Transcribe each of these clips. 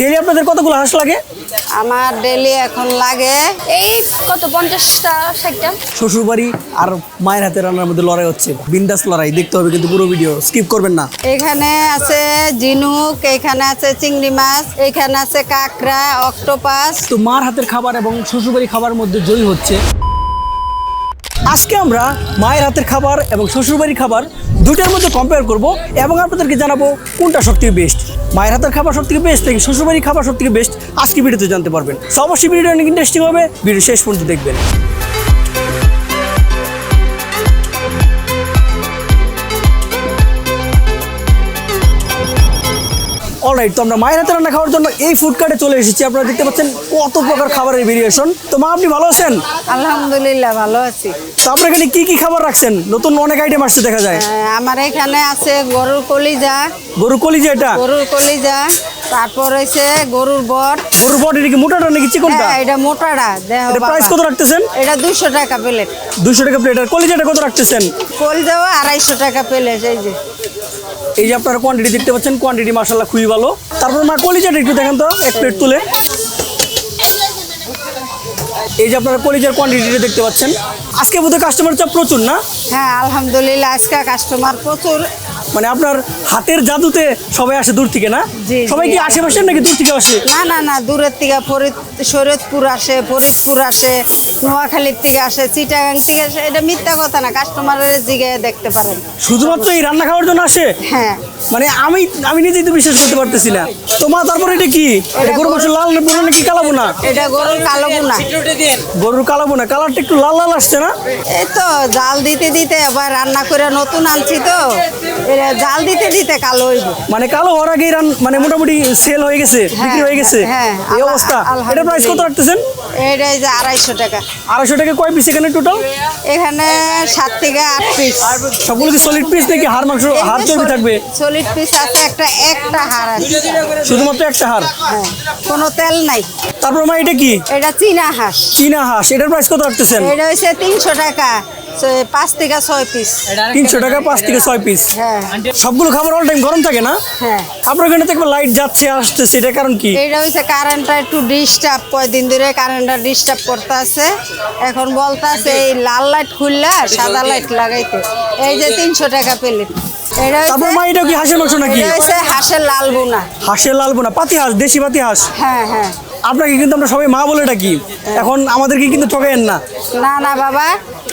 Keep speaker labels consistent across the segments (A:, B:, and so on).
A: Daily আপনাদের কতগুলো হাঁস লাগে?
B: আমার ডেলি এখন লাগে
C: এই কত পঞ্চাশটা ষাটটা।
A: শ্বশুরবাড়ি আর মায়ের হাতে রান্নার মধ্যে লড়াই হচ্ছে। বিন্দাস লড়াই দেখতে হবে কিন্তু পুরো ভিডিও স্কিপ করবেন না।
B: এখানে আছে ঝিনুক এখানে আছে চিংড়ি মাছ এখানে আছে কাঁকড়া অক্টোপাস।
A: তো মার হাতের খাবার এবং শ্বশুরবাড়ি খাবার মধ্যে জয়ী হচ্ছে। আজকে আমরা মায়ের হাতের খাবার এবং শ্বশুরবাড়ির খাবার দুটার মধ্যে কম্পেয়ার করব এবং আপনাদেরকে জানাব কোনটা সবথেকে বেস্ট মায়ের হাতের খাবার সব থেকে বেস্ট নাকি শ্বশুরবাড়ির খাবার সবথেকে বেস্ট আজকে ভিডিওতে জানতে পারবেন। সবশ্যই ভিডিওটা অনেক ইন্টারেস্টিং হবে। ভিডিও শেষ পর্যন্ত দেখবেন। অলরাইট তো আমরা মায়ের হাতে রান্না খাওয়ার জন্য এই ফুড কার্টে চলে এসেছি। আপনারা দেখতে পাচ্ছেন কত প্রকার খাবারের ভেরিয়েশন তো মা আপনি ভালো আছেন?
B: আলহামদুলিল্লাহ ভালো আছি।
A: তো আপনার এখানে কি কি খাবার রাখছেন? নতুন অনেক আইটেম আসছে দেখা যায়।
B: আমার এখানে আছে গরুর কলিজা।
A: গরু কলিজা এটা?
B: গরুর কলিজা তারপর হয়েছে গরুর বট।
A: গরুর বডি নাকি মোটাটা নাকি চিকনটা?
B: হ্যাঁ এটা মোটাটা দেহ
A: এটা প্রাইস কত রাখতেছেন?
B: এটা দুশো টাকা প্লেট
A: দুশো টাকা প্লেট আর কলিজাটা কত রাখতেছেন?
B: কলিজাও আড়াইশো টাকা প্লেট এই যে।
A: এই যে আপনারা কোয়ান্টিটি দেখতে পাচ্ছেন কোয়ান্টিটি মার্শাল্লাহ খুবই ভালো। তারপর মা কলিজাটা একটু দেখেন তো, এক প্লেট তুলে। এই যে আপনারা কলিজার কোয়ান্টিটিটা দেখতে পাচ্ছেন। আজকে বোধহয় কাস্টমার চাপ প্রচুর না?
B: হ্যাঁ আলহামদুলিল্লাহ, আজকে কাস্টমার প্রচুর।
A: মানে আপনার হাতের জাদুতে সবাই আসে দূর থেকে না? সবাই কি আশেপাশের নাকি দূর থেকে আসে?
B: না না না দূরের থেকে ফরিদ শরীয়তপুর আসে ফরিদপুর আসে নোয়াখালীর থেকে আসে চিটাগাং থেকে আসে এটা মিথ্যা কথা না কাস্টমারের জিগে দেখতে পারেন।
A: শুধুমাত্র এই রান্না খাওয়ার জন্য আসে?
B: হ্যাঁ।
A: মানে আমি আমি নিজেই তো বিশ্বাস করতে পারতেছি না। তোমার তারপর এটা কি? গরু মাংস লাল বোনা নাকি কালাবো না
B: এটা গরুর কালো বোনা।
A: গরুর কালাবো না কালারটা একটু লাল লাল আসছে না?
B: এই তো জাল দিতে দিতে আবার রান্না করে নতুন আনছি তো। জাল দিতে দিতে কালো হইব।
A: মানে কালো হওয়ার আগেই রান মানে মোটামুটি সেল হয়ে গেছে বিক্রি হয়ে গেছে।
B: হ্যাঁ,
A: এই অবস্থা। এটা প্রাইস কত রাখতেছেন?
B: এটা এই যে আড়াইশো টাকা।
A: আড়াইশো টাকা কয় পিস এখানে টোটাল
B: এখানে সাত থেকে আট পিস
A: সবগুলো কি সলিড পিস নাকি হাড় মাংস হাড় চর্বি থাকবে?
B: সলিড পিস আছে একটা একটা হাড় আছে।
A: শুধুমাত্র একটা হাড়?
B: হ্যাঁ কোনো তেল নাই।
A: তারপর মা এটা কি?
B: এটা চীনা হাঁস।
A: চীনা হাঁস। এটার প্রাইস কত রাখতেছেন?
B: এটা হচ্ছে তিনশো টাকা। পাঁচ থেকে ছয় পিস
A: তিনশো টাকা পাঁচ থেকে ছয় পিস
B: হ্যাঁ।
A: সবগুলো খাবার অল টাইম গরম থাকে না?
B: হ্যাঁ।
A: আপনার ওখানে দেখবেন লাইট যাচ্ছে আসতেছে এটা কারণ কি?
B: এটা হচ্ছে কারেন্টটা একটু ডিস্টার্ব কয়দিন ধরে কারেন্টটা ডিস্টার্ব করতে আছে এখন বলতে আছে এই লাল লাইট খুললে সাদা লাইট লাগাইতে। এই যে তিনশো টাকা প্লেট
A: তারপর মা
B: হচ্ছে
A: এটা কি হাঁসের মাংস নাকি?
B: হাঁসের লাল বোনা
A: হাঁসের লাল বোনা পাতি হাঁস দেশি পাতি হাঁস।
B: হ্যাঁ হ্যাঁ।
A: আপনাকে কিন্তু আমরা সবাই মা বলে ডাকি। এখন আমাদেরকে কিন্তু ঠকাইয়েন না।
B: না না বাবা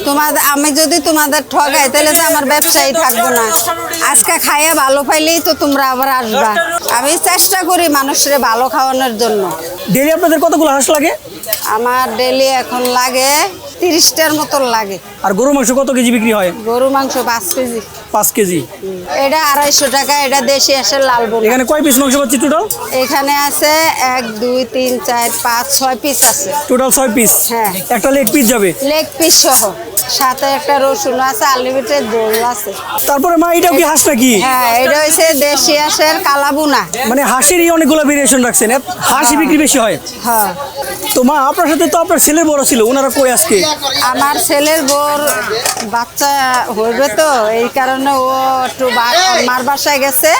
B: তোমাদের আমি যদি তোমাদের ঠকাই তাহলে তো আমার ব্যবসায়ী থাকব না। আজকে খাইয়া ভালো পাইলেই তো তোমরা আবার আসবা। আমি চেষ্টা করি মানুষের ভালো খাওয়ানোর জন্য।
A: ডেলি আপনাদের কতগুলো হাঁস লাগে?
B: আমার ডেলি এখন লাগে তিরিশটার মতন লাগে।
A: আর গরু মাংস কত কেজি বিক্রি হয়?
B: গরু মাংস পাঁচ কেজি।
A: পাঁচ কেজি।
B: এটা আড়াইশো টাকা এটা দেশি আসে লাল বোনা
A: এখানে কয় পিস মাংস পাচ্ছি টোটাল
B: এখানে আছে এক দুই তিন চার পাঁচ ছয় পিস আছে।
A: টোটাল ছয় পিস
B: হ্যাঁ।
A: একটা লেগ পিস যাবে?
B: লেগ পিস সহ। সাথে একটা রসুন আছে আনলিমিটেড দোল আছে।
A: তারপরে মা এটাও কি হাঁস নাকি
B: হ্যাঁ এটা হচ্ছে দেশি হাঁসের কালাবুনা
A: মানে হাঁসেরই অনেকগুলো ভেরিয়েশন রাখছেন হাঁসই বিক্রি বেশি হয়।
B: হ্যাঁ।
A: তো মা আপনার সাথে তো আপনার ছেলের বড় ছিল ওনারা কই আজকে?
B: আমার ছেলের বোর বাচ্চা হইবে তো এই কারণে ও একটু মার বাসায় গেছে।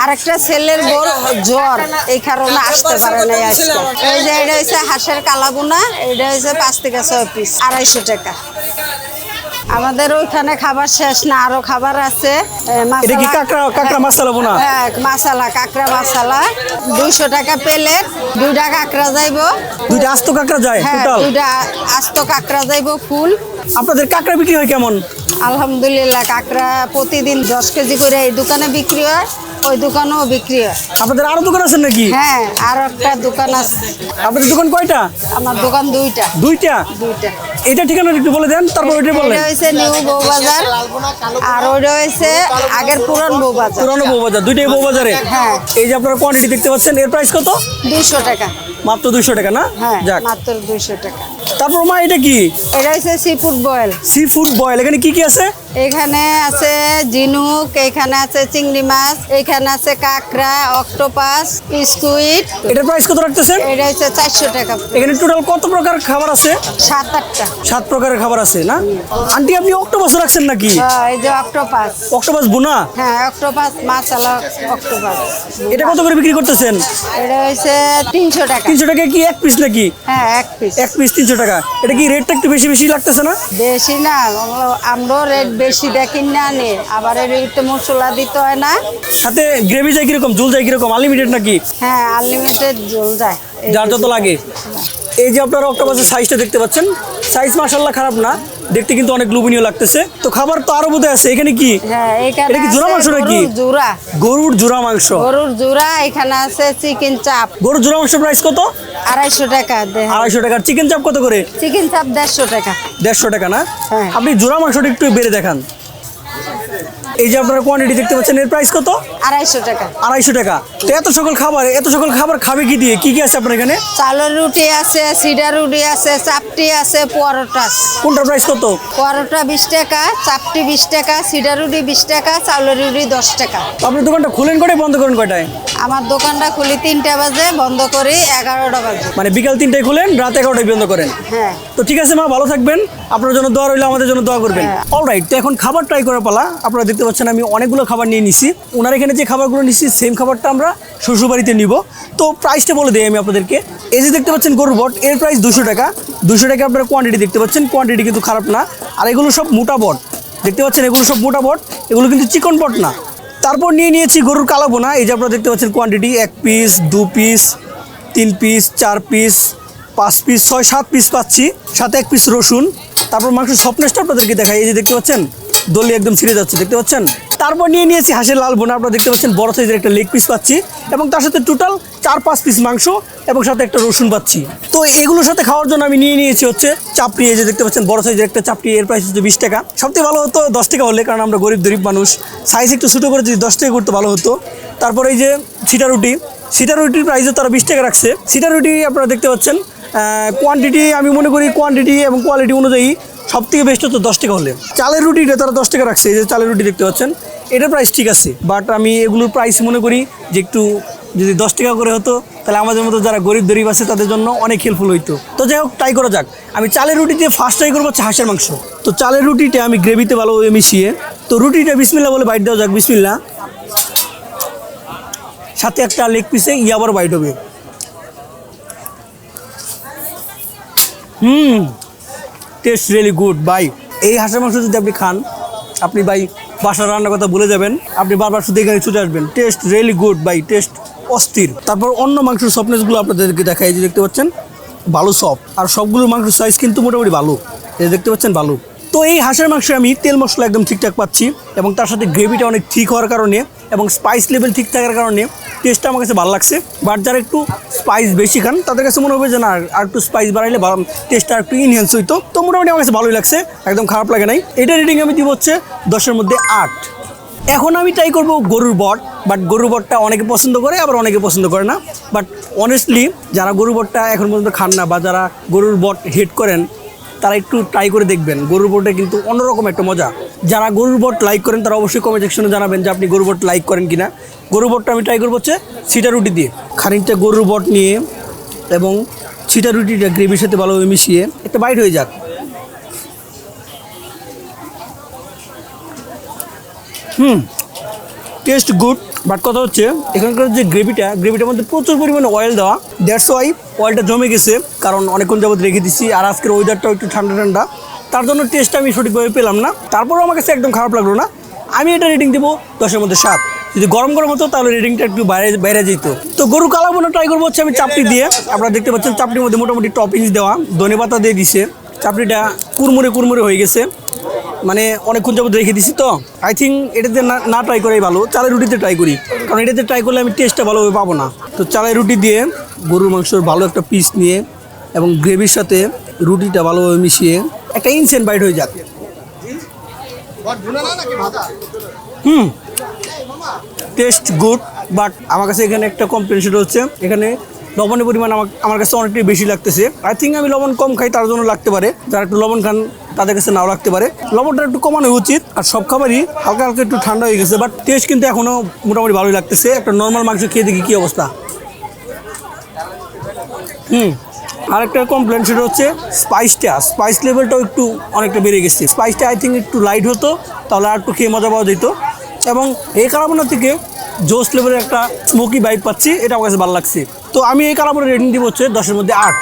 B: আর একটা ছেলের বোর জ্বর এই কারণে আসতে পারে নাই আজকে। এই যে এটা হচ্ছে হাঁসের কালাবুনা এটা হচ্ছে পাঁচ থেকে ছয় পিস আড়াইশো টাকা। আমাদের ওইখানে খাবার শেষ না আরও খাবার আছে।
A: এটা কি কাঁকড়া কাঁকড়া বোনা?
B: হ্যাঁ মাসালা কাঁকড়া মাসালা দুইশো টাকা প্লেট দুইটা কাঁকড়া যাইব।
A: দুইটা আস্ত কাঁকড়া যায়
B: হ্যাঁ
A: টোটাল
B: দুইটা আস্ত কাঁকড়া যাইব ফুল।
A: আপনাদের কাঁকড়া বিক্রি হয় কেমন?
B: আলহামদুলিল্লাহ কাঁকড়া প্রতিদিন দশ কেজি করে এই দোকানে বিক্রি হয় ওই দোকানেও বিক্রি হয়।
A: আপনাদের আরও দোকান আছে নাকি?
B: হ্যাঁ আর একটা দোকান আছে।
A: আপনাদের দোকান কয়টা?
B: আমার দোকান দুইটা।
A: দুইটা?
B: দুইটা।
A: এটা ঠিকানা একটু বলে দেন তারপর ওইটা বললেন।
B: এটা হয়েছে নিউ বউবাজার আর ওইটা হয়েছে আগের পুরান বউবাজার।
A: পুরানো বউবাজার দুইটাই বউবাজারে?
B: হ্যাঁ।
A: এই যে আপনারা কোয়ান্টিটি দেখতে পাচ্ছেন এর প্রাইস কত?
B: দুইশো টাকা।
A: মাত্র দুইশো টাকা না?
B: হ্যাঁ
A: যাক।
B: মাত্র দুইশো টাকা।
A: তারপর মা এটা কি?
B: এটা হচ্ছে seafood boil
A: seafood boil এখানে কি কি আছে?
B: এখানে আছে জিনুক এখানে আছে চিংড়ি মাছ এখানে আছে কাঁকড়া অক্টোপাস স্কুইড
A: এটার প্রাইস কত রাখতেছেন?
B: এটা হচ্ছে চারশো টাকা।
A: এখানে টোটাল কত প্রকার খাবার আছে?
B: সাত আটটা।
A: সাত প্রকারের খাবার আছে না? আন্টি আপনি অক্টোপাস রাখছেন নাকি?
B: হ্যাঁ, এই যে অক্টোপাস।
A: অক্টোপাস বোনা?
B: হ্যাঁ অক্টোপাস মাছালা অক্টোপাস।
A: এটা কত করে বিক্রি করতেছেন?
B: এটা হচ্ছে তিনশো টাকা।
A: তিনশো টাকা কি এক পিস নাকি?
B: হ্যাঁ এক পিস
A: এক পিস তিনশো টাকা। এটা কি রেটটা একটু বেশি বেশি লাগতেছে না?
B: বেশি না আমরা রেট বেশি দেখি না নে। আবার একটু মশলা দিতে হয় না।
A: সাথে গ্রেভি যায় কীরকম? ঝোল যায় কীরকম? আনলিমিটেড নাকি?
B: হ্যাঁ আনলিমিটেড জল যায়।
A: যার যত লাগে। এই যে আপনারা অক্টোপাসের সাইজটা দেখতে পাচ্ছেন সাইজ মাসাল্লাহ খারাপ না দেখতে কিন্তু অনেক লোভনীয় লাগতেছে। তো খাবার তো আরও বোধহয় আছে এখানে কি?
B: হ্যাঁ
A: এটা কি জোড়া মাংস নাকি?
B: গরুর জোড়া।
A: গরুর জোড়া মাংস।
B: গরুর জোড়া এখানে আছে চিকেন চাপ
A: গরুর জোড়া মাংস প্রাইস কত?
B: আড়াইশো টাকা
A: আড়াইশো টাকা চিকেন চাপ কত করে?
B: চিকেন চাপ দেড়শো টাকা।
A: দেড়শো টাকা না?
B: হ্যাঁ।
A: আপনি জোড়া মাংসটা একটু বেড়ে দেখান। এই যে আপনারা কোয়ান্টিটি দেখতে পাচ্ছেন এর প্রাইস কত?
B: আড়াইশো টাকা।
A: আড়াইশো টাকা। তো এত সকল খাবার এত সকল খাবার খাবে কি দিয়ে? কি কি আছে আপনার এখানে?
B: চালের রুটি আছে সিডা রুটি আছে চাপটি আছে পরোটা আছে।
A: কোনটার প্রাইস কত?
B: পরোটা বিশ টাকা চাপটি বিশ টাকা সিডা রুটি বিশ টাকা চাউলের রুটি দশ টাকা।
A: আপনি দোকানটা খুলেন করে বন্ধ করেন কয়টায়
B: আমার দোকানটা খুলি তিনটা বাজে বন্ধ করি এগারোটা বাজে।
A: মানে বিকাল তিনটায় খুলেন রাত এগারোটায় বন্ধ করেন?
B: হ্যাঁ।
A: তো ঠিক আছে মা ভালো থাকবেন। আপনার জন্য দোয়া রইলে আমাদের জন্য দোয়া করবেন।
B: হ্যাঁ।
A: অলরাইট তো এখন খাবার ট্রাই করার পালা আপনারা দেখতে পাচ্ছেন, আমি অনেকগুলো খাবার নিয়ে নিছি। ওনার এখানে যে খাবারগুলো নিচ্ছি সেম খাবারটা আমরা শ্বশুরবাড়িতে নিব। তো প্রাইসটা বলে দিই আমি আপনাদেরকে। এই যে দেখতে পাচ্ছেন গরুর বট, এর প্রাইস দুশো টাকা। দুশো টাকা আপনারা কোয়ান্টিটি দেখতে পাচ্ছেন। কোয়ান্টিটি কিন্তু খারাপ না। আর এগুলো সব মোটা বট। দেখতে পাচ্ছেন, এগুলো সব মোটা বট। এগুলো কিন্তু চিকন বট না। তারপর নিয়ে নিয়েছি গরুর কালাবোনা এই যে আপনারা দেখতে পাচ্ছেন কোয়ান্টিটি এক পিস দু পিস তিন পিস চার পিস পাঁচ পিস ছয়, সাত পিস পাচ্ছি। সাথে এক পিস রসুন। তারপর মাংসের সফটনেসটা আপনাদেরকে দেখাই। এই যে দেখতে পাচ্ছেন? দলি একদম ছিঁড়ে যাচ্ছে, দেখতে পাচ্ছেন? তারপর নিয়ে নিয়েছি হাঁসের লাল বোনা, আপনারা দেখতে পাচ্ছেন, বড় সাইজের একটা লেগ পিস পাচ্ছি, এবং তার সাথে টোটাল চার পাঁচ পিস মাংস এবং সাথে একটা রসুন পাচ্ছি। তো এগুলোর সাথে খাওয়ার জন্য আমি নিয়ে নিয়েছি হচ্ছে চাপড়ি, এই যে দেখতে পাচ্ছেন, বড় সাইজের একটা চাপড়ি, এর প্রাইস হচ্ছে বিশ টাকা। সবথেকে ভালো হতো দশ টাকা হলে, কারণ আমরা গরিব গরিব মানুষ। সাইজ একটু ছোটো করে যদি দশ টাকা করতে ভালো হতো। তারপর এই যে ছিটা রুটি সিটা রুটির প্রাইসও তারা বিশ টাকা রাখছে। সিটা রুটি আপনারা দেখতে পাচ্ছেন কোয়ান্টিটি আমি মনে করি কোয়ান্টিটি এবং কোয়ালিটি অনুযায়ী সব থেকে বেস্ট হতো দশ টাকা হলে। চালের রুটিটা তারা দশ টাকা রাখছে, এই যে চালের রুটি দেখতে পাচ্ছেন। এটার প্রাইস ঠিক আছে বাট আমি এগুলোর প্রাইস মনে করি যে একটু যদি দশ টাকা করে হতো, তাহলে আমাদের মতো যারা গরিব গরিব আছে, তাদের জন্য অনেক হেল্পফুল হইতো। তো যাই হোক ট্রাই করা যাক। আমি চালের রুটি দিয়ে ফার্স্ট ট্রাই করব হচ্ছে হাঁসের মাংস। তো চালের রুটিটা আমি গ্রেভিতে ভালোভাবে মিশিয়ে, তো রুটিটা বিসমিল্লা বলে বাইট দেওয়া যাক বিসমিল্লা সাথে একটা লেগ পিসে ই আবার বাইট হবে। হুম। টেস্ট রিয়েলি গুড বাই এই হাঁসের মাংস যদি আপনি খান, আপনি ভাই বাসার রান্নার কথা বলে যাবেন, আপনি বারবার শুধু এখানে ছুটে আসবেন। টেস্ট রিয়েলি গুড বাই টেস্ট অস্থির। তারপর অন্য মাংসের সফটনেসগুলো আপনাদেরকে দেখাই যে দেখতে পাচ্ছেন, ভালো সফট আর সবগুলো মাংসের সাইজ কিন্তু মোটামুটি ভালো। দেখতে পাচ্ছেন, ভালো। তো এই হাঁসের মাংসে আমি তেল মশলা একদম ঠিকঠাক পাচ্ছি এবং তার সাথে গ্রেভিটা অনেক ঠিক হওয়ার কারণে এবং স্পাইস লেভেল ঠিক থাকার কারণে টেস্টটা আমার কাছে ভালো লাগছে। বাট যারা একটু স্পাইস বেশি খান, তাদের কাছে মনে হবে যে না, আর একটু স্পাইস বাড়াইলে টেস্টটা একটু ইনহেন্স হইতো। তো মোটামুটি আমার কাছে ভালোই লাগছে, একদম খারাপ লাগে নাই। এটা রিডিং আমি দিব হচ্ছে দশের মধ্যে আট। এখন আমি ট্রাই করব গরুর বট বাট গরুর বটটা অনেকে পছন্দ করে, আবার অনেকে পছন্দ করে না। বাট অনেস্টলি যারা গরুর বটটা এখন পর্যন্ত খান না, বা যারা গরুর বট হেট করেন তারা একটু ট্রাই করে দেখবেন। গরুর বটে কিন্তু অন্যরকম একটা মজা। যারা গরুর বট লাইক করেন, তারা অবশ্যই কমেন্ট সেকশনে জানাবেন যে আপনি গরুর বট লাইক করেন কিনা। গরুর বটটা আমি ট্রাই করব হচ্ছে সিটা রুটি দিয়ে। খানিকটা গরুর বট নিয়ে এবং সিটা রুটিটা গ্রেভির সাথে ভালোভাবে মিশিয়ে একটা বাইট হয়ে যাক। হুম টেস্ট গুড বাট কথা হচ্ছে, এখানকার যে গ্রেভিটা গ্রেভিটার মধ্যে প্রচুর পরিমাণে অয়েল দেওয়া। দ্যাটস ওয়াই অয়েলটা জমে গেছে, কারণ অনেকক্ষণ যাবত রেখে দিচ্ছি আর আজকের ওয়েদারটাও একটু ঠান্ডা ঠান্ডা। তার জন্য টেস্টটা আমি সঠিকভাবে পেলাম না। তারপরেও আমার কাছে একদম খারাপ লাগল না। আমি এটা রেটিং দেবো দশের মধ্যে সাত। যদি গরম গরম হতো, তাহলে রেটিংটা একটু বাইরে বাইরে যেত। তো গরু কালা বোনা ট্রাই করব হচ্ছে আমি চাপটি দিয়ে। আপনারা দেখতে পাচ্ছেন চাপটির মধ্যে মোটামুটি টপিংস দেওয়া। ধনে পাতা দিয়ে দিছে। চাপড়িটা কুরমুরে কুরমুরে হয়ে গেছে। মানে অনেকক্ষণ যাবত রেখে দিছি তো। আই থিঙ্ক এটাতে না ট্রাই করাই ভালো। চালের রুটিতে ট্রাই করি। কারণ এটাতে ট্রাই করলে আমি টেস্টটা ভালোভাবে পাবো না। তো চালের রুটি দিয়ে গরুর মাংসর ভালো একটা পিস নিয়ে এবং গ্রেভির সাথে রুটিটা ভালোভাবে মিশিয়ে একটা ইনসেন্ট বাইট হয়ে যাক। হুম। টেস্ট গুড বাট আমার কাছে এখানে একটা কমপ্লেন সেটা হচ্ছে, এখানে লবণের পরিমাণ আমার আমার কাছে অনেকটাই বেশি লাগতেছে। আই থিঙ্ক আমি লবণ কম খাই, তার জন্য লাগতে পারে। যারা একটু লবণ খান, তাদের কাছে নাও লাগতে পারে। লবণটা একটু কমানো উচিত, আর সব খাবারই হালকা হালকা একটু ঠান্ডা হয়ে গেছে বাট টেস্ট কিন্তু এখনও মোটামুটি ভালোই লাগতেছে। একটা নর্মাল মাংস খেয়ে দেখি কী অবস্থা। হুম, আরেকটা কমপ্লেন সেটা হচ্ছে স্পাইসটা স্পাইস লেভেলটাও একটু অনেকটা বেড়ে গেছে। স্পাইসটা আই থিঙ্ক একটু লাইট হতো, তাহলে আর একটু খেয়ে মজা পাওয়া যেত। এবং এই কারাবোনা থেকে জোস লেভেলের একটা স্মোকি বাইক পাচ্ছি এটা আমার কাছে ভালো লাগছে। তো আমি এই কারাবোনা রেটিং দিব হচ্ছে দশের মধ্যে আট।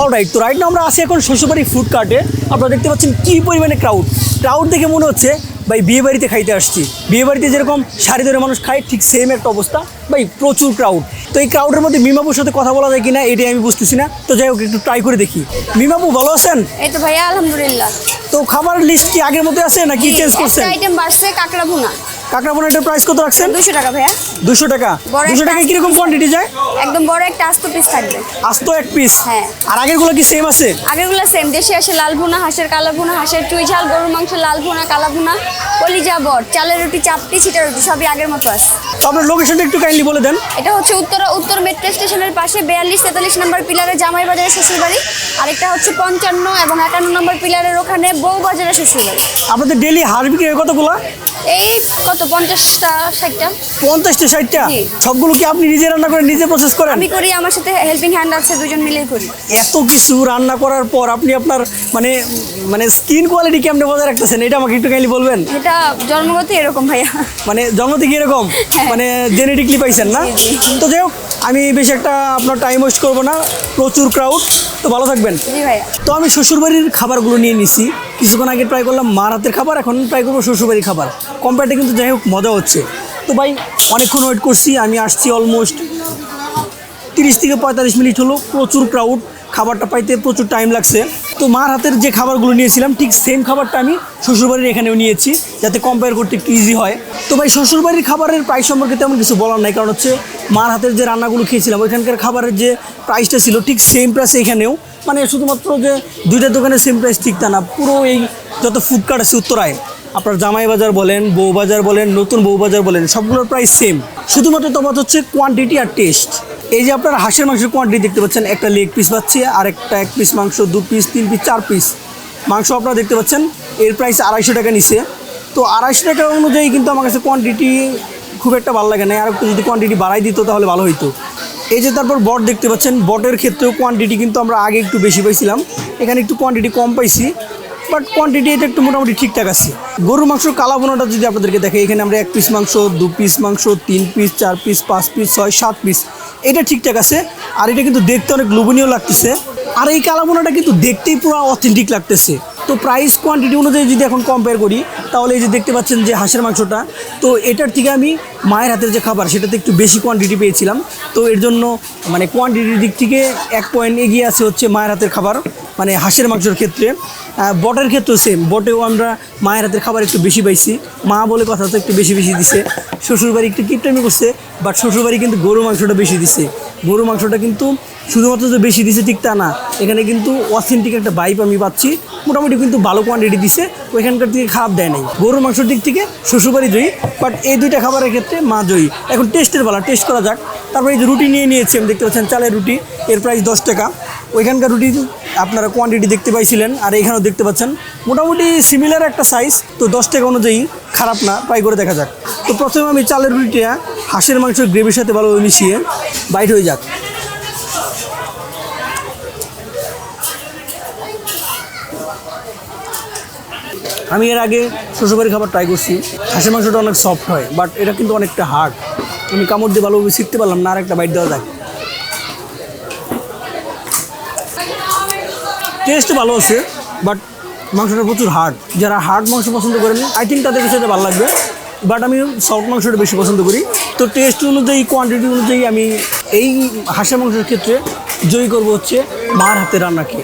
A: অলরাইট তো রাইট না আমরা আছি এখন শ্বশুরবাড়ি ফুড কার্টে আপনারা দেখতে পাচ্ছেন কী পরিমাণে ক্রাউড ক্রাউড দেখে মনে হচ্ছে ভাই বিয়ে বাড়িতে খাইতে আসছি। বিয়ে বাড়িতে যেরকম শাড়ি ধরে মানুষ খায় ঠিক সেম একটা অবস্থা। ভাই প্রচুর ক্রাউড তো এই ক্রাউডের মধ্যে মিমাপুর সাথে কথা বলা যায় কিনা এটাই আমি বুঝতেছি না। তো যাই হোক একটু ট্রাই করে দেখি। মিমাপু ভালো আছেন?
C: এই তো ভাইয়া আলহামদুলিল্লাহ।
A: তো খাবার লিস্ট কি আগের মধ্যে আছে নাকি চেঞ্জ করছেন?
C: আইটেম বাড়ছে কাঁকড়া ভুনা।
A: কাঁকড়া বোনাটার প্রাইস কত রাখছেন?
C: দুশো টাকা ভাইয়া।
A: দুশো টাকা।
C: বড়
A: দুশো
C: একটা
A: টাকায় কীরকম কোয়ান্টিটি যায়?
C: একদম বড় একটা আস্ত পিস থাকবে।
A: আস্ত এক পিস
C: হ্যাঁ।
A: আর আগেরগুলো কি সেম আছে?
C: আগেরগুলো সেম দেশি আসে লাল ভুনা হাঁসের কালা ভুনা হাঁসের চুই ঝাল গরুর মাংস লাল ভুনা কালা ভুনা কলিজা বট চালের রুটি চাপটি ছিটা রুটি সবই আগের মতো আছে।
A: তো আপনার লোকেশনটা একটু কাইন্ডলি বলে দেন।
C: এটা হচ্ছে উত্তর উত্তর মেট্রো স্টেশনের পাশে বিয়াল্লিশ তেতাল্লিশ নম্বর পিলারে জামাই বাজারের শ্বশুরবাড়ি। আরেকটা হচ্ছে পঞ্চান্ন এবং একান্ন নম্বর পিলারের ওখানে বউ বাজারের শ্বশুরবাড়ি।
A: আপনাদের ডেলি হার বিক্রি হয় কতগুলো?
C: এই কত পঞ্চাশটা ষাটটা।
A: পঞ্চাশটা ষাটটা। সবগুলো কি আপনি নিজে রান্না করে নিজে প্রসেস করেন?
C: আমি করি আমার সাথে হেল্পিং হ্যান্ড আছে দুজন মিলেই করি।
A: এত কিছু রান্না করার পর আপনি আপনার মানে মানে স্কিন কোয়ালিটি কেমনে বজায় রাখতেছেন? এটা আমাকে একটু কাইন্ডলি বলবেন?
C: এটা জন্মগত এরকম ভাইয়া।
A: মানে জন্ম থেকে এরকম? মানে জেনেটিকলি পাইছেন না?
C: হ্যাঁ।
A: তো যাই হোক আমি বেশি একটা আপনার টাইম ওয়েস্ট করব না। প্রচুর ক্রাউড তো ভালো থাকবেন। তো আমি শ্বশুরবাড়ির খাবারগুলো নিয়ে নিছি। কিছুক্ষণ আগে ট্রাই করলাম মার হাতের খাবার, এখন ট্রাই করব শ্বশুরবাড়ির খাবার। কম্পেয়ারটা কিন্তু যাই হোক, মজা হচ্ছে। তো ভাই, অনেকক্ষণ ওয়েট করছি, আমি আসছি অলমোস্ট তিরিশ থেকে পঁয়তাল্লিশ মিনিট হলো, প্রচুর ক্রাউড খাবারটা পাইতে প্রচুর টাইম লাগছে। তো মার হাতের যে খাবারগুলো নিয়েছিলাম, ঠিক সেম খাবারটা আমি শ্বশুরবাড়ির এখানেও নিয়েছি, যাতে কম্পেয়ার করতে একটু ইজি হয়। তো ভাই, শ্বশুরবাড়ির খাবারের প্রাইস সম্পর্কে তেমন কিছু বলার নাই, কারণ হচ্ছে মার হাতের যে রান্নাগুলো খেয়েছিলাম, ওইখানকার খাবারের যে প্রাইসটা ছিল ঠিক সেম প্রাইস এখানেও। মানে শুধুমাত্র যে দুইটা দোকানের সেম প্রাইস ঠিক তা না, পুরো এই যত ফুড কার্ট আছে উত্তরায়, আপনার জামাই বাজার বলেন বউ বাজার বলেন, নতুন বউ বাজার বলেন, সবগুলোর প্রাইস সেম শুধুমাত্র তফাৎ হচ্ছে কোয়ান্টিটি আর টেস্ট এই যে আপনার হাঁসের মাংসের কোয়ান্টিটি দেখতে পাচ্ছেন, একটা লেগ পিস পাচ্ছি আর একটা এক পিস মাংস, দু পিস তিন পিস চার পিস মাংস আপনারা দেখতে পাচ্ছেন, এর প্রাইস আড়াইশো টাকা নিছে তো আড়াইশো টাকা অনুযায়ী কিন্তু আমার কাছে কোয়ান্টিটি খুব একটা ভালো লাগে না। আর একটু যদি কোয়ান্টিটি বাড়াই দিত তাহলে ভালো হতো এই যে তারপর বট দেখতে পাচ্ছেন, বটের ক্ষেত্রেও কোয়ান্টিটি কিন্তু আমরা আগে একটু বেশি পাইছিলাম। এখানে একটু কোয়ান্টিটি কম পাইছি বাট কোয়ান্টিটি এটা একটু মোটামুটি ঠিকঠাক আছে। গরুর মাংস কালা বোনাটা যদি আপনাদেরকে দেখে এখানে আমরা এক পিস মাংস, দু পিস মাংস, তিন পিস চার পিস পাঁচ পিস ছয়, সাত পিস এটা ঠিকঠাক আছে, আর এটা কিন্তু দেখতে অনেক লোভনীয় লাগতেছে। আর এই কালামোনাটা কিন্তু দেখতেই পুরো অথেন্টিক লাগতেছে। তো প্রাইস কোয়ান্টিটি অনুযায়ী যদি এখন কম্পেয়ার করি, তাহলে এই যে দেখতে পাচ্ছেন যে হাঁসের মাংসটা, তো এটার থেকে আমি মায়ের হাতের যে খাবার, সেটাতে একটু বেশি কোয়ান্টিটি পেয়েছিলাম। তো এর জন্য মানে কোয়ান্টিটির দিক থেকে এক পয়েন্ট এগিয়ে আছে হচ্ছে মায়ের হাতের খাবার। মানে হাঁসের মাংসের ক্ষেত্রে বটের ক্ষেত্রেও সেম বটেও আমরা মায়ের হাতের খাবার একটু বেশি পাইছি। মা বলে কথা তো একটু বেশি বেশি দিছে। শ্বশুরবাড়ি একটু কিপটামি করছে বাট শ্বশুরবাড়ি কিন্তু গরু মাংসটা বেশি দিছে। গরু মাংসটা কিন্তু শুধুমাত্র যে বেশি দিছে ঠিক তা না। এখানে কিন্তু অথেন্টিক একটা বাইপ আমি পাচ্ছি। মোটামুটি কিন্তু ভালো কোয়ান্টিটি দিছে, ওইখানকার থেকে খারাপ দেয় নাই। গরুর মাংসের দিক থেকে শ্বশুরবাড়ি জয়ী বাট এই দুইটা খাবারের ক্ষেত্রে মা জয়ী। এখন টেস্টের বেলা টেস্ট করা যাক। তারপরে এই যে রুটি নিয়ে নিয়েছি, আমি দেখতে পাচ্ছেন চালের রুটি, এর প্রাইস দশ টাকা। ওইখানকার রুটি আপনারা কোয়ান্টিটি দেখতে পাইছিলেন আর এখানেও দেখতে পাচ্ছেন। মোটামুটি সিমিলার একটা সাইজ তো দশ টাকা অনুযায়ী খারাপ না ট্রাই করে দেখা যাক। তো প্রথমে আমি চালের রুটিটা হাঁসের মাংসের গ্রেভির সাথে ভালোভাবে মিশিয়ে বাইট হয়ে যাক। আমি এর আগে শ্বশুরবাড়ির খাবার ট্রাই করছি। হাঁসের মাংসটা অনেক সফট হয় বাট এটা কিন্তু অনেকটা হার্ড আমি কামড় দিয়ে ভালোভাবে শিখতে পারলাম না আর একটা বাইট দেওয়া যাক। টেস্ট ভালো আছে বাট মাংসটা প্রচুর হার্ড যারা হার্ড মাংস পছন্দ করেন আই থিঙ্ক তাদের কাছে ভালো লাগবে বাট আমি সফট মাংসটা বেশি পছন্দ করি। তো টেস্ট অনুযায়ী কোয়ান্টিটি অনুযায়ী আমি এই হাঁসের মাংসের ক্ষেত্রে জয়ী করব হচ্ছে মার হাতে রান্নাকে।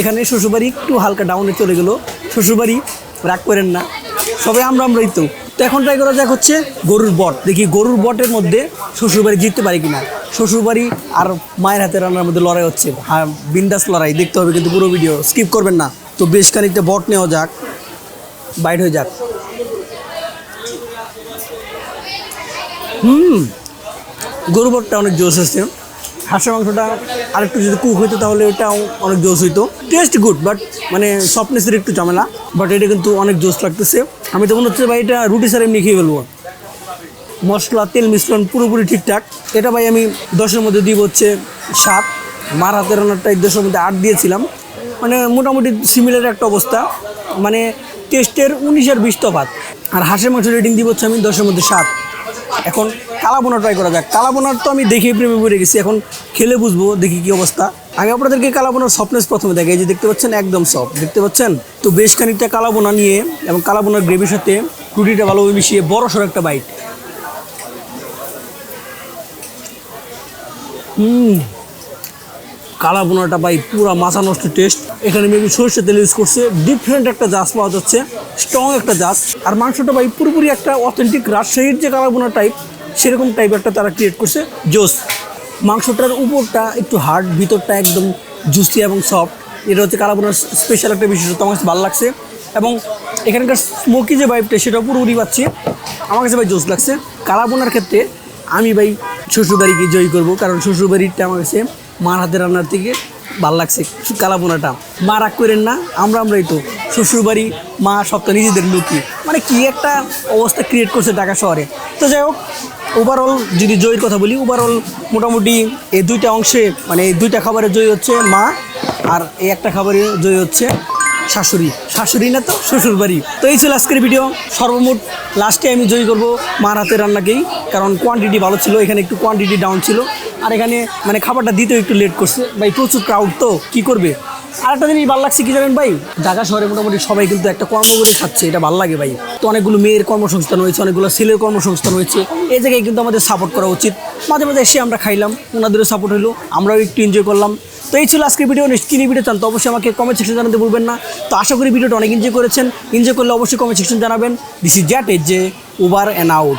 A: এখানে শ্বশুরবাড়ি একটু হালকা ডাউনে চলে গেলো। শ্বশুরবাড়ি রাগ করেন না। সবাই আমরা আমরাই তো। তো এখন ট্রাই করা যাক হচ্ছে গরুর বট। দেখি গরুর বটের মধ্যে শ্বশুরবাড়ি জিততে পারি কিনা। শ্বশুরবাড়ি আর মায়ের হাতে রান্নার মধ্যে লড়াই হচ্ছে। হ্যাঁ বিন্দাস লড়াই, দেখতে হবে কিন্তু পুরো ভিডিও স্কিপ করবেন না। তো বেশ খানিকটা বট নেওয়া যাক বাইট হয়ে যাক। হুম গরু বটটা অনেক জোশ আসছে হাঁসের মাংসটা আরেকটু যদি কুক হইতো তাহলে ওটাও অনেক জোস হইতো। টেস্ট গুড বাট মানে সফটনেসের একটু ঝামেলা। বাট এটা কিন্তু অনেক জোস লাগতেছে। আমি তো মনে হচ্ছে ভাই এটা রুটি সার এমনি খেয়ে ফেলব। মশলা, তেল মিশ্রণ পুরোপুরি ঠিকঠাক। এটা ভাই আমি দশের মধ্যে দিব হচ্ছে সাত। মার হাতের রান্নাটা এই দশের মধ্যে আট দিয়েছিলাম। মানে মোটামুটি সিমিলার একটা অবস্থা। মানে টেস্টের উনিশ আর বিশ তফাত আর হাঁসের মাংস রেটিং দিব হচ্ছে আমি দশের মধ্যে সাত। এখন কালাবোনা ট্রাই করা যাক। কালাবোনার তো আমি দেখেই প্রেমে পড়ে গেছি, এখন খেলে বুঝব, দেখি কি অবস্থা। আমি আপনাদেরকে কালাবোনার সফটনেস প্রথমে দেখে এই যে দেখতে পাচ্ছেন একদম সফট দেখতে পাচ্ছেন? তো বেশ খানিকটা কালাবোনা নিয়ে এবং কালাবোনার গ্রেভির সাথে রুটিটা ভালোভাবে মিশিয়ে বড় সড়ো একটা বাইট হুম। কালা বোনাটা ভাই, পুরা মাথা নষ্ট টেস্ট এখানে মেবি সরষের তেল ইউজ করছে। ডিফারেন্ট একটা জাস পাওয়া যাচ্ছে। স্ট্রং একটা জাস। আর মাংসটা ভাই, পুরোপুরি একটা অথেন্টিক রাজশাহীর যে কালা বোনা টাইপ সেরকম টাইপ একটা তারা ক্রিয়েট করছে। জোস। মাংসটার উপরটা একটু হার্ড ভিতরটা একদম জুসি এবং সফট এটা হচ্ছে কালা বোনার স্পেশাল একটা বিশেষত্ব আমার ভালো লাগছে। এবং এখানকার স্মোকি যে ভাইবটা সেটা পুরোপুরি পাচ্ছি। আমার কাছে ভাই জোস লাগছে। কালা বোনার ক্ষেত্রে আমি ভাই শ্বশুরবাড়িকে জয় করব, কারণ শ্বশুরবাড়িটা আমার কাছে মার হাতে রান্নার থেকে ভালো লাগছে। কালাবোনাটা মা রাগ করেন না, আমরা আমরাই তো। শ্বশুরবাড়ি মা সব তো নিজেদের লুকি মানে কি একটা অবস্থা ক্রিয়েট করছে ঢাকা শহরে। তো যাই হোক ওভারঅল যদি জয়ের কথা বলি ওভারঅল মোটামুটি এই দুইটা অংশে মানে এই দুইটা খাবারের জয় হচ্ছে মা, আর এই একটা খাবারে জয় হচ্ছে শাশুড়ি। শাশুড়ি না তো, শ্বশুর বাড়ি। তো এই ছিল আজকের ভিডিও সর্বমোট লাস্টে আমি জয় করব মার হাতের রান্নাকেই, কারণ কোয়ান্টিটি ভালো ছিল, এখানে একটু কোয়ান্টিটি ডাউন ছিল। আর এখানে মানে খাবারটা দিতেও একটু লেট করছে। ভাই, প্রচুর ক্রাউড তো, কি করবে? আর একটা জিনিস ভালো লাগছে কি জানেন ভাই? ঢাকা শহরে মোটামুটি সবাই কিন্তু একটা কর্ম করে খাচ্ছে, এটা ভালো লাগে ভাই। তো অনেকগুলো মেয়ের কর্মসংস্থান হয়েছে, অনেকগুলো ছেলের কর্মসংস্থান হয়েছে। এই জায়গায় কিন্তু আমাদের সাপোর্ট করা উচিত। মাঝে মাঝে এসে আমরা খাইলাম, ওনাদেরও সাপোর্ট হলো আমরাও একটু এনজয় করলাম। তো এই ছিল আজকের ভিডিও নেক্সট কিনি ভিডিও চান তো অবশ্যই আমাকে কমেন্ট সেকশন জানাতে ভুলবেন না। তো আশা করি ভিডিওটা অনেক এনজয় করেছেন। এনজয় করলে অবশ্যই কমেন্ট সেকশন জানাবেন। দিস ইজ জ্যাট এজ যে ওভার অ্যান্ড আউট